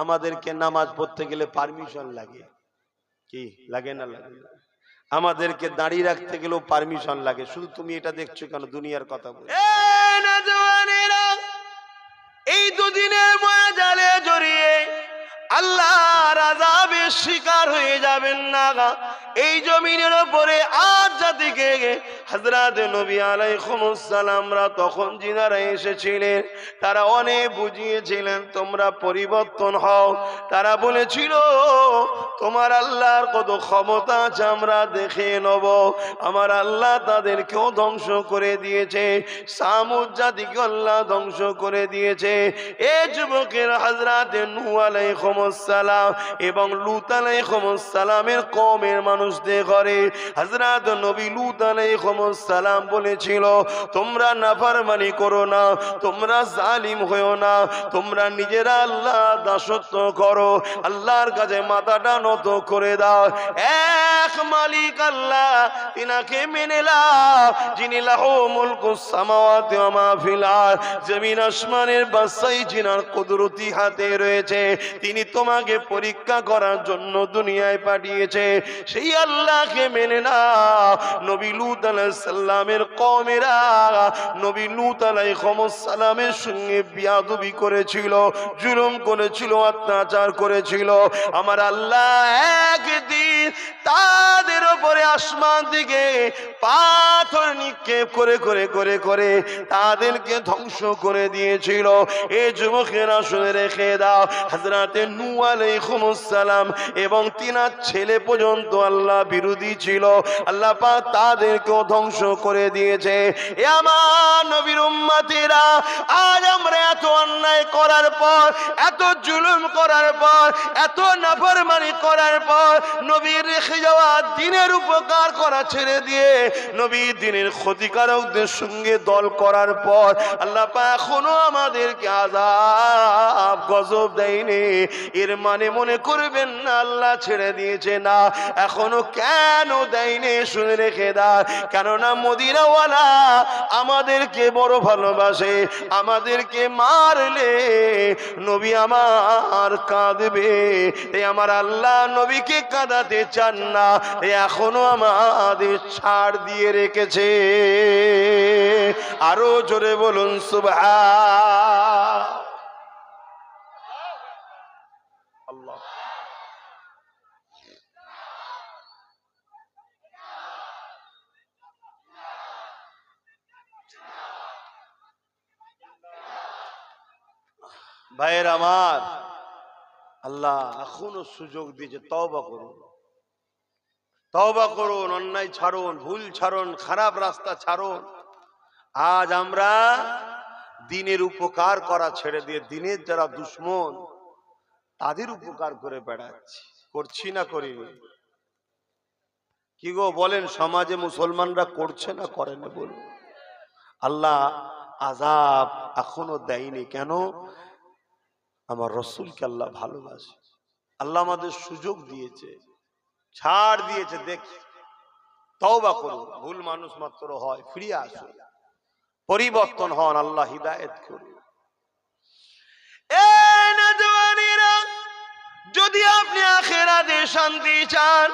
আমাদেরকে নামাজ পড়তে গেলে পারমিশন লাগে। কি? লাগে না লাগে? আমাদেরকে দাঁড়িয়ে রাখতে গেলেও পারমিশন লাগে। শুধু তুমি এটা দেখছ কেন? দুনিয়ার কথা বলে এই দুদিনের মায়া জালে জড়িয়ে আল্লাহর আযাবের শিকার হয়ে যাবেন না এই জমিনের ওপরে আজ জাতিকে হযরত নবী আলাইহিস সালামরা তখন যিনারা এসেছিলেন। তারা অনেক বুঝিয়েছিলেন, তোমরা পরিবর্তন হও। তারা বলেছিল, তোমার আল্লাহর কত ক্ষমতা আছে, আমরা দেখে নেব। আমার আল্লাহ তাদেরকেও ধ্বংস করে দিয়েছে, সামুদ জাতিকে আল্লাহ ধ্বংস করে দিয়েছে। এ যুবকের হাজরাতে নু আলাইহিসসালাম এবং লুত আলাইহিসসালামের কমের মানুষদের ঘরে হযরত নবী লুত আলাইহিসসালাম বলেছিল, তোমরা নাফরমানি করো না, তোমরা জালিম হয়েও না, তোমরা নিজেরা আল্লাহ দাসত্ব করো, আল্লাহর কাছে মাথাটা নত করে দাও। এক মালিক আল্লাহ তিনাকে মেনে যিনি লাহু মুলকু তিনি তোমাকে পরীক্ষা করার জন্য দুনিয়ায় পাঠিয়েছে, সেই আল্লাহকে মেনে নাও। নবী লূত আলাইহিস সালামের কওমেরা নবী লূত আলাইহিস সালামের সঙ্গে বিয়াদবি করেছিল, জুলুম করেছিল, অত্যাচার করেছিল। আমার আল্লাহ একদিন তাদের উপরে আসমান দিকে পাথর নিক্ষেপ করে করে করে করে তাদেরকে ধ্বংস করে দিয়েছিল। এ যুবকেরা শুনে রেখে দাও। হাজরাতে নু আলাইহিস সালাম এবং তিনার ছেলে পর্যন্ত আল্লাহ বিরোধী ছিল। আল্লাহ পাক তাদেরকেও ধ্বংস করে দিয়েছে। আজ আমরা এত অন্যায় করার পর, এত জুলুম করার পর, এত নাফরমানি করার পর, নবীর রেখে যাওয়া দিনের উপকার করা ছেড়ে দিয়ে নবী দিনের ক্ষতিকারকদের সঙ্গে দল করার পর আল্লাহ এখনও আমাদেরকে আজাব গজব দেয়নি। এর মানে মনে করবেন না, আল্লাহ ছেড়ে দিয়েছে না, এখনও কেন দেয়নি? শুনে রেখে দা কেননা মদিনাওয়ালা আমাদেরকে বড় ভালোবাসে, আমাদেরকে মারলে নবী আমার কাঁদবে। এ আমার আল্লাহ নবীকে কাঁদাতে চান না এখনও আমাদের ছাড় দিয়ে রেখেছে। আরও জোরে বলুন সুবহা আল্লাহ ভাইয়ের আমার, আল্লাহ এখনও সুযোগ দিয়েছে, তওবা করুন। তওবা করুন, অন্যায় ছাড়ুন, ভুল ছাড়ুন, খারাপ রাস্তা ছাড়ুন। আজ আমরা দিনের উপকার করা ছেড়ে দিয়ে দিনের যারা দুশ্মন, তাদের উপকার করে বেড়াচ্ছি। করছি না করিনি। কি গো বলেন, সমাজে মুসলমানরা করছে না করে না বলুন। আল্লাহ আজাব এখনও দেয়নি। কেন? আমার রসুলকে আল্লাহ ভালোবাসে। আল্লাহ আমাদের সুযোগ দিয়েছে, ছাড় দিয়েছে, দেখ, তওবা করুন। ভুল মানুষ মাত্র হয় ফিরে আসুন। পরিবর্তন হন, আল্লাহ হিদায়েত করুন। যদি আপনি আখেরাতে শান্তি চান,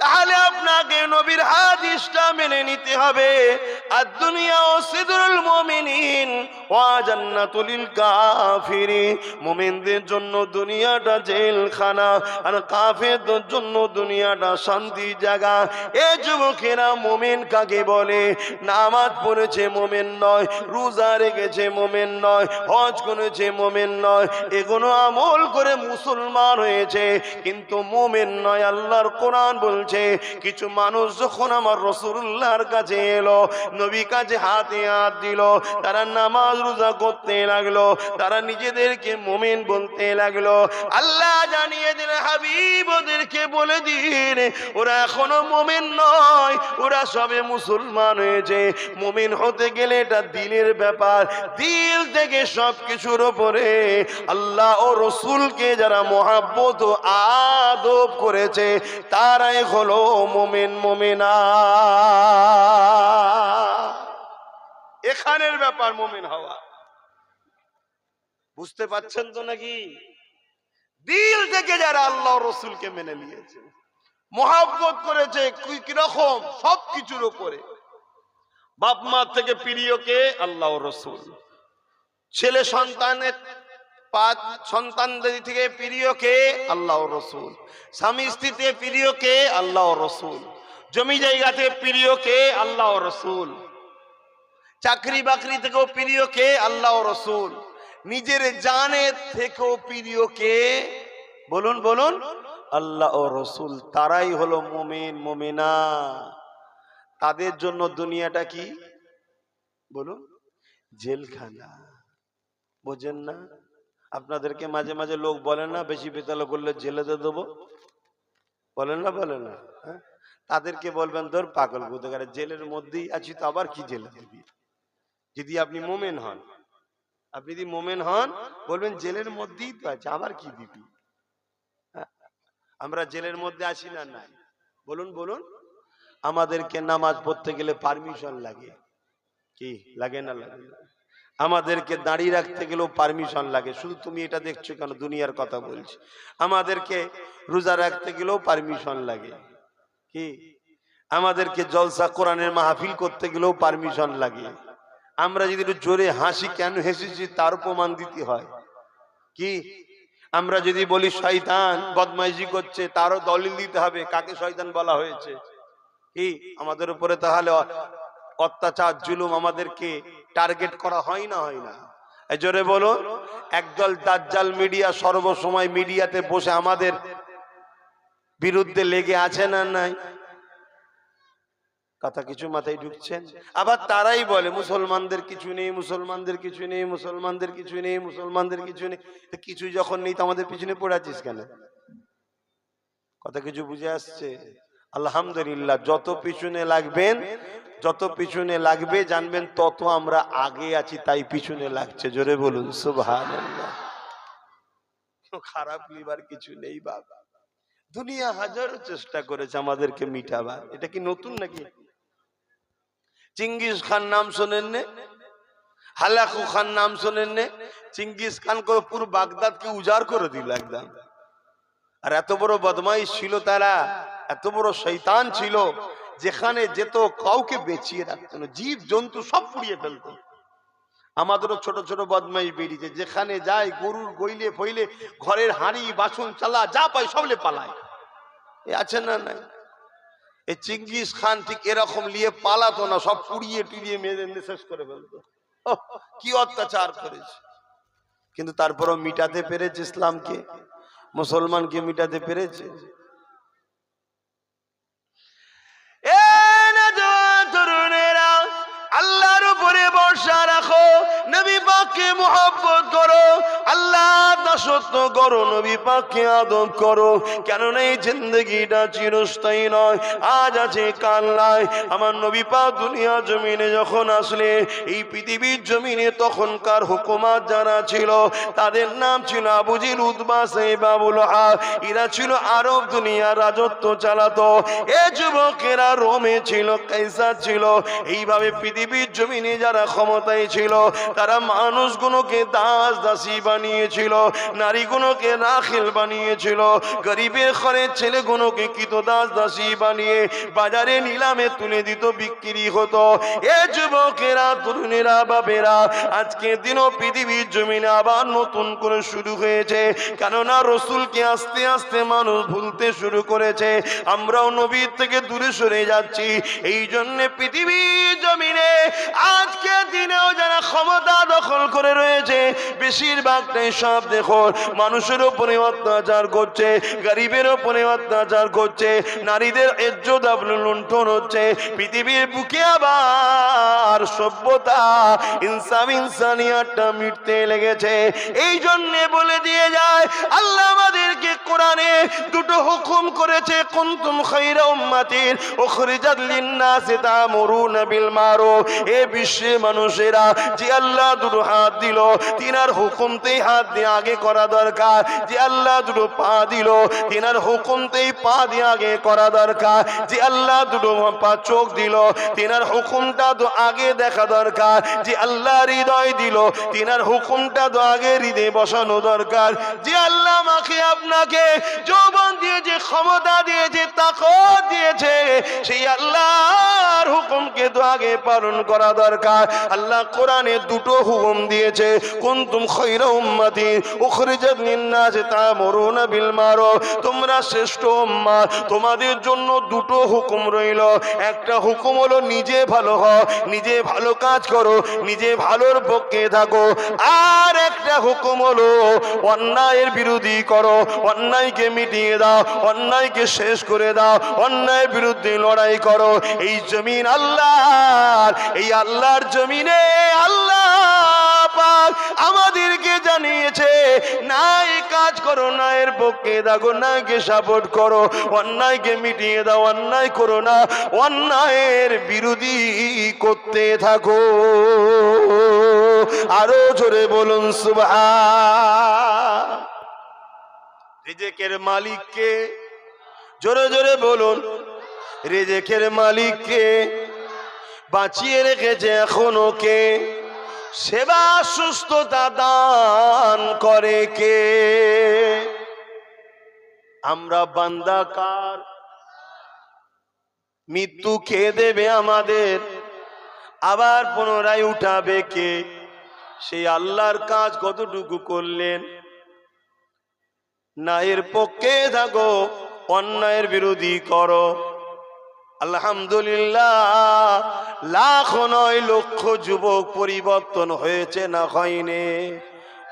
তাহলে আপনাকে নবীর হাদিসটা মেনে নিতে হবে। আর দুনিয়া ও সিদরুল মুমিনিন ওয়া জান্নাতুল কাফিরি, মুমিনদের জন্য দুনিয়াটা জেলখানা, আর কাফেরদের জন্য দুনিয়াটা শান্তি জায়গা। এ যুবকেরা কাকে বলে? নামাজ পড়েছে নয়, রোজা নয়, হজ করেছে নয়, এগুলো আমল করে মুসলমান হয়েছে, কিন্তু মোমেন নয়, আল্লাহর কোরআন বলছে, কিছু মানুষ যখন আমার রসুল্লাহর কাছে এলো, নবী কাছে হাতে হাত দিল, তারা নামাজ রোজা করতে লাগল, তারা নিজেদেরকে মোমেন বলতে লাগল। আল্লাহ জানিয়ে দিলে হাবিব ওদেরকে বলে দিন, ওরা এখনও মোমেন নয়, ওরা সবে মুসলমান হয়েছে। মোমেন হতে গেলে এটা দিলের ব্যাপার, দিল থেকে সব কিছুর ওপরে আল্লাহ ও রসুলকে যারা মহাব্বত ও আদব করেছে, তারাই হলো মোমেন মোমেনা এখানের ব্যাপার মোমেন হওয়া। বুঝতে পাচ্ছেন তো নাকি? দেখে যারা আল্লাহ রসুলকে মেনে নিয়েছে, মহাব্বত করেছে কীরকম সব কিছুর উপরে। বাপ মা থেকে প্রিয়কে আল্লাহ রসুল। ছেলে সন্তানের পাঁচ সন্তানদের থেকে প্রিয়কে আল্লাহ রসুল। স্বামী স্ত্রীতে প্রিয়কে আল্লাহ রসুল। জমি জায়গাতে প্রিয়কে আল্লাহ রসুল। চাকরি বাকরি থেকেও প্রিয় কে? আল্লাহ রসুল। নিজের জানের থেকেও প্রিয় কে? বলুন বলুন। আল্লাহ ও রসুল, তারাই হলো মোমেন, মোমেনা। তাদের জন্য দুনিয়াটা কি? বলুন। জেলখানা। বোঝেন না? আপনাদেরকে মাঝে মাঝে লোক বলে না, বেশি বেতালো করলে জেলেতে দেবো? বলেন না, বলে না হ্যাঁ? তাদেরকে বলবেন তোর পাগল বুধকারে জেলের মধ্যেই আছি, তো আবার কি জেলে দিবি? যদি আপনি মোমেন হন। আপনি যদি মোমেন হন, বলবেন জেলের মধ্যেই তো আছে, আবার কি দিবি? হ্যাঁ? আমরা জেলের মধ্যে আছি না নাই? বলুন বলুন। আমাদেরকে নামাজ পড়তে গেলে পারমিশন লাগে। কি, লাগে না লাগে? আমাদেরকে দাঁড়িয়ে রাখতে গেলেও পারমিশন লাগে। শুধু তুমি এটা দেখছ কেন? দুনিয়ার কথা বলছি। আমাদেরকে রোজা রাখতে গেলেও পারমিশন লাগে। কি? আমাদেরকে জলসা কোরআনের মাহফিল করতে গেলেও পারমিশন লাগে। আমরা যদি একটু জোরে হাসি কেন হেসেছি, তার প্রমাণ দিতে হয়। কি? আমরা যদি বলি, শয়তান বদমাইশি করছে, তারও দলিল দিতে হবে, কাকে শয়তান বলা হয়েছে? কি? আমাদের উপরে তাহলে অত্যাচার, জুলুম আমাদেরকে টার্গেট করা হয় না হয় না? জোরে বলো একদল দাজ্জাল মিডিয়া সর্বসময় মিডিয়াতে বসে আমাদের বিরুদ্ধে লেগে আছে না নাই? কথা কিছু মাথায় ঢুকছেন? আবার তারাই বলে, মুসলমানদের কিছু নেই, মুসলমানদের কিছু নেই, মুসলমানদের কিছু নেই, মুসলমানদের কিছু নেই। কিছু যখন নেই, তো আমাদের পিছনে পড়ে আছিস কেন? কথা কিছু বুঝে আসছে? আলহামদুলিল্লাহ, যত পিছনে লাগবেন, যত পিছনে লাগবে, জানবেন তত আমরা আগে আছি, তাই পিছনে লাগছে। জোরে বলুন খারাপ লিবার কিছু নেই বাবা। দুনিয়া হাজারো চেষ্টা করেছে আমাদেরকে মিটাবার। এটা কি নতুন নাকি? চিঙ্গিস খান নাম শোনেন নে হালাকু খান নাম শোনেন নে চিঙ্গিস খান করে পুরো বাগদাদকে উজাড় করে দিল একদম। আর এত বড় বদমাইশ ছিল তারা, এত বড় শৈতান ছিল, যেখানে যেত, কাউকে বেঁচিয়ে রাখতো না জীব জন্তু সব পুড়িয়ে ফেলতো। আমাদেরও ছোট ছোট বদমাইশ বেরিয়েছে, যেখানে যায় গরুর গইলে ফইলে, ঘরের হাঁড়ি, বাসন, চালা, যা পায় সবলে পালায়। এ আছে না নাই? এই চিঙ্গিস খান ঠিক এরকম নিয়ে পালাতো না, সব পুড়িয়ে টুড়িয়ে মেরে শেষ করে ফেলতো। কি অত্যাচার করেছে। কিন্তু তারপরও মিটাতে পেরেছে ইসলামকে, মুসলমানকে মিটাতে পেরেছে। আল্লাহর উপরে ভরসা রাখো, নবী পাককে মোহাব্বত করো, আল্লাহ দাসত্ব করো, নবী পাককে আদব করো। কেননা এই জিন্দগিটা চিরস্থায়ী নয়, আজ আছে, কাল নাই। আমার নবী পাক দুনিয়া জমিনে যখন আসলে, এই পৃথিবীর জমিনে তখনকার হুকুমাত যারা ছিল, তাদের নাম ছিল আবুজিল উদ্বা সেই বাবুল হা এরা ছিল আরব দুনিয়া রাজত্ব চালাতো। এ যুবকেরা রোমে ছিল কাইসার ছিল। এইভাবে পৃথিবীর জমিনে যারা ক্ষমতায় ছিল, তারা মানুষগুলোকে দাস দাসী বানিয়েছিল। নারীগুলোকে রাখিল বানিয়েছিল। গরিবের ঘরের ছেলেগুলোকে কিত দাস দাসী বানিয়ে বাজারে নিলামে তুলে দিত, বিক্রি হতো। এ যুবকেরা, তরুণেরা বাবেরা আজকের দিনও পৃথিবীর জমিনে আবার নতুন করে শুরু হয়েছে। কেননা রসুলকে আস্তে আস্তে মানুষ ভুলতে শুরু করেছে। আমরাও নবীর থেকে দূরে সরে যাচ্ছি। এই জন্য পৃথিবীর জমিনে আজকে দিনেও যারা ক্ষমতা দখল করে রয়েছে, বেশিরভাগটাই সব দেখো মানুষের উপরে অত্যাচার করছে, গরিবের উপরে অত্যাচার করছে, নারীদের আপনার লুণ্ঠন হচ্ছে, পৃথিবীর বুকে আবার সভ্যতা ইনসাম ইনসানিয়াতটা মিটতে লেগেছে। এই জন্যে বলে দিয়ে যায়, আল্লাহ আমাদেরকে কোরআনে দুটো হুকুম করেছে, কুনতুম বিল মারুফ এ বিশ্বে মানুষেরা যে আল্লাহ দুটো হাত দিল, তিনার হুকুমতেই হাত দিয়ে আগে করা দরকার, যে আল্লাহ দুটো পা দিল, তিনার হুকুমতেই পা দিয়ে আগে করা দরকার, যে আল্লাহ দুটো পা চোখ দিল, তিনার হুকুমটা তো আগে দেখা দরকার, যে আল্লাহ হৃদয় দিল, তিনার হুকুমটা তো আগে হৃদয়ে বসানো দরকার, যে আল্লাহ আমাকে আপনাকে যৌবন দিয়েছে, ক্ষমতা দিয়েছে, তাকত দিয়েছে, সেই আল্লাহর হুকুমকে তো আগে পালন করা দরকার। আল্লাহ কোরআনে দুটো হুকুম দিয়েছে, কুনতুম খায়রা উম্মাতি উখরিজাত লিন-নাসি তা'মুরুনা বিল মারুফ তোমরা শ্রেষ্ঠ উম্মাহ তোমাদের জন্য দুটো হুকুম রইল। একটা হুকুম হলো, নিজে ভালো হও, নিজে ভালো কাজ করো, নিজে ভালোর পক্ষে থাকো। আর একটা হুকুম হলো, অন্যায়ের বিরোধী করো, অন্যায়কে মিটিয়ে দাও, অন্যায়কে শেষ করে দাও, অন্যায়ের বিরুদ্ধে লড়াই করো। এই জমিন আল্লাহর, এই আল্লাহর জমিনে আল্লাহ পাক আমাদেরকে জানিয়েছে, নাই কাজ করো না এর পক্ষে দেখো নাইকে সাপোর্ট করো, অন্যায়কে মিটিয়ে দাও, অন্যায় করো না, অন্যায়ের বিরোধী করতে থাকো। আরও জোরে বলুন সুবাহ রিজেকের মালিককে, জোরে জোরে বলুন, রেজেকের মালিককে বাঁচিয়ে রেখেছে এখনও কে? সেবা সুস্থতা দান করে কে? আমরা বান্দা কার? মৃত্যু খেয়ে দেবে আমাদের? আবার পুনরায় উঠাবে কে? সেই আল্লাহর কাজ কতটুকু করলেন? না এর পক্ষে থাকো, অন্যায়ের বিরোধী করো। আলহামদুলিল্লাহ, লাখ নয় লক্ষ যুবক পরিবর্তন হয়েছে না হয়নি।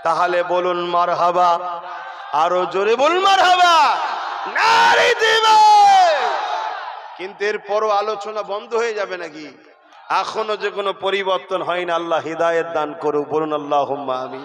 তাহলে বলুন মার হাবা আরও জোরে বলুন মার হাবা নারী দিবে কিন্তু এরপরও আলোচনা বন্ধ হয়ে যাবে নাকি? এখনও যে কোনো পরিবর্তন হয় না, আল্লাহ হৃদায়ত দান করুক, বলুন আল্লাহ আমি